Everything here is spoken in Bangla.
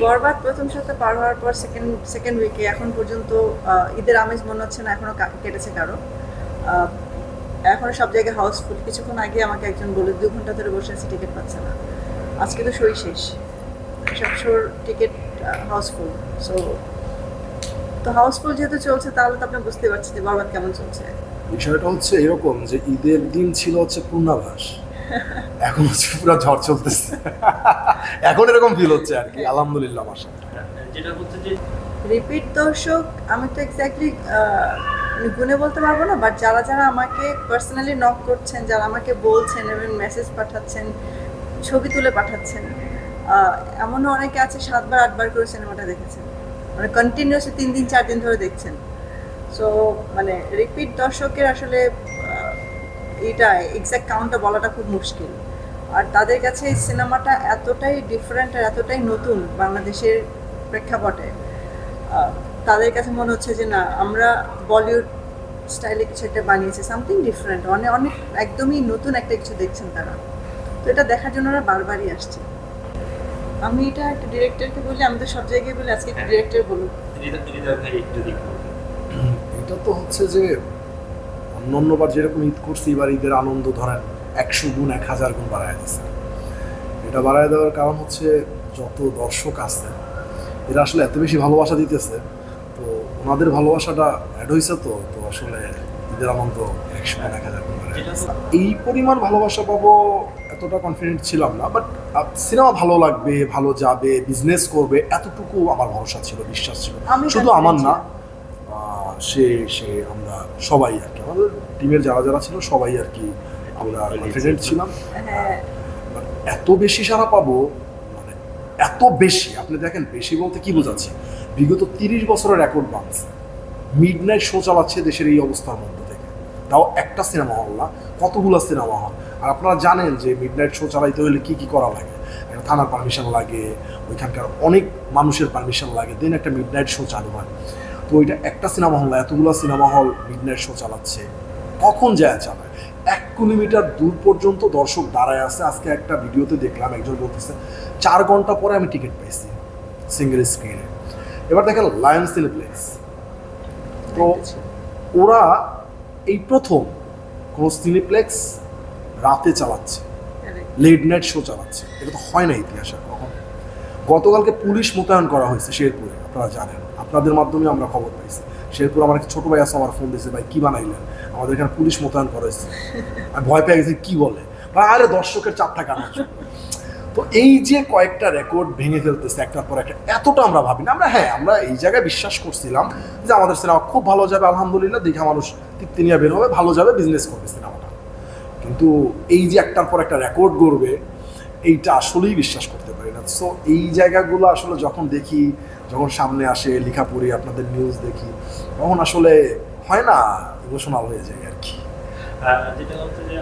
বরবাদ প্রথম সপ্তাহ পার হওয়ার পর সেকেন্ড সেকেন্ড উইকে এখন পর্যন্ত ঈদের আমেজ মনে হচ্ছে না এখনও কা- কেটেছে কারও। আহ, এখনও সব জায়গায় হাউসফুল কিছুক্ষণ আগে আমাকে একজন বলে দু ঘণ্টা ধরে বসে আছে টিকিট পাচ্ছে না। আজকে তো শোই শেষ। সব শোর টিকিট হাউসফুল সো তো হাউসফুল যেহেতু চলছে তাহলে তো আপনি বুঝতে পারছেন যে বরবাদ কেমন চলছে। বিষয়টা হচ্ছে এরকম যে ঈদের দিন ছিল হচ্ছে পূর্ণাভাস। এখন হচ্ছে পুরো ঝড় চলতেছে। এখন এরকম ফিল হচ্ছে আর কি আলহামদুলিল্লাহ আমার সাথে যেটা হচ্ছে যে রিপিট দর্শক আমি তো এক্স্যাক্টলি গুনে বলতে পারব না বাট যারা যারা আমাকে পার্সোনালি নক করছেন যারা আমাকে বলছেন এবং মেসেজ পাঠাচ্ছেন ছবি তুলে পাঠাচ্ছেন এমনও অনেকে আছে সাতবার আটবার করে সিনেমাটা দেখেছেন। মানে কন্টিনিউসলি তিন দিন চার দিন ধরে দেখছেন। সো মানে রিপিট দর্শকের আসলে এইটা এক্স্যাক্ট কাউন্টটা বলাটা খুব মুশকিল। আর তাদের কাছে এই সিনেমাটা এতটাই ডিফারেন্ট আর এতটাই নতুন বাংলাদেশের প্রেক্ষাপটে। তাদের কাছে মনে হচ্ছে যে না আমরা বলিউড স্টাইলে কিছু একটা বানিয়েছি সামথিং ডিফারেন্ট অনেক অনেক একদমই নতুন একটা কিছু দেখছেন তারা। তো এটা দেখার জন্য ওরা বারবারই আসছে। আমি এটা একটা ডিরেক্টরকে বলি আমি তো সব জায়গায় বলি আজকে একটা ডিরেক্টর বলুন একটু বলতেন। এটা তো হচ্ছে যে অন্যবার যেরকম ঈদ করছি এবার ঈদের আনন্দ ধরেন একশো গুণ এক হাজার গুণ বাড়ায় দিচ্ছে এটা বাড়ায় দেওয়ার কারণ হচ্ছে যত দর্শক আছে এরা আসলে এত বেশি ভালোবাসা দিতেছে। তো ওনাদের ভালোবাসাটা অ্যাড হয়েছে তো তো আসলে ঈদের আনন্দ একশো গুণ এক হাজার গুণ বাড়ায় এই পরিমাণ ভালোবাসা পাবো এতটা কনফিডেন্ট ছিলাম না বাট সিনেমা ভালো লাগবে ভালো যাবে বিজনেস করবে এতটুকু আমার ভরসা ছিল বিশ্বাস ছিল। শুধু আমার না সে সে আমরা সবাই আর কি। আমাদের টিমের যারা যারা ছিল সবাই আর কি আমরা কনফিডেন্ট ছিলাম। হ্যাঁ এত বেশি সারা পাবো মানে এত বেশি আপনি দেখেন বেশি বলতে কি বোঝাচ্ছি? বিগত তিরিশ বছরের রেকর্ড ভাঙছে মিড নাইট শো চালাচ্ছে দেশের এই অবস্থার মধ্যে থেকে। তাও একটা সিনেমা হল না কতগুলো সিনেমা হল আর আপনারা জানেন যে মিড নাইট শো চালাইতে হলে কী কী করা লাগে? একটা থানার পারমিশন লাগে ওইখানকার অনেক মানুষের পারমিশন লাগে। দেন একটা মিড নাইট শো চালু হয়। তো ওইটা একটা সিনেমা হল এতগুলো cinema hall mid night show চালাচ্ছে। কখন যায় চালায়? এক কিলোমিটার দূর পর্যন্ত দর্শক দাঁড়ায় আছে। আজকে একটা ভিডিওতে দেখলাম একজন বলতেছে চার ঘণ্টা পরে আমি টিকিট পাইছি সিঙ্গেল স্ক্রিনে এবার দেখেন লায়ন সিনেপ্লেক্স তো ওরা এই প্রথম কোনো সিনেপ্লেক্স রাতে চালাচ্ছে. লেট নাইট শো চালাচ্ছে। এটা তো হয় না ইতিহাসে কখন। গতকালকে পুলিশ মোতায়েন করা হয়েছে শেরপুরে আপনারা জানেন। আপনাদের মাধ্যমে আমরা খবর পাইছি। শেরপুর আমার একটা ছোট ভাই আছে, আমার ফোন দিয়েছে ভাই, কি বানাইলেন? আমাদের এখানে পুলিশ মোতায়েন করা হয়েছে ভয় পেয়ে গেছি, কি বলে? আরে দর্শকের চাপটা কেন তো এই যে কয়েকটা রেকর্ড ভেঙে ফেলতেছে একটার পর একটা, এতটা আমরা ভাবি না। আমরা হ্যাঁ আমরা এই জায়গায় বিশ্বাস করছিলাম যে আমাদের সিনেমা খুব ভালো যাবে, আলহামদুলিল্লাহ, দেখা মানুষ তৃপ্তি নিয়ে বের হবে, ভালো যাবে বিজনেস করবে সিনেমাটা কিন্তু এই যে একটার পর একটা রেকর্ড গড়বে, এইটা আসলেই বিশ্বাস করতে পারি সো এই জায়গাগুলো আসলে যখন দেখি যখন সামনে আসে লেখা পড়ি আপনাদের নিউজ দেখি তখন আসলে হয় না ইমোশনাল হয়ে যায় আর কি। আহ, যেটা হচ্ছে যে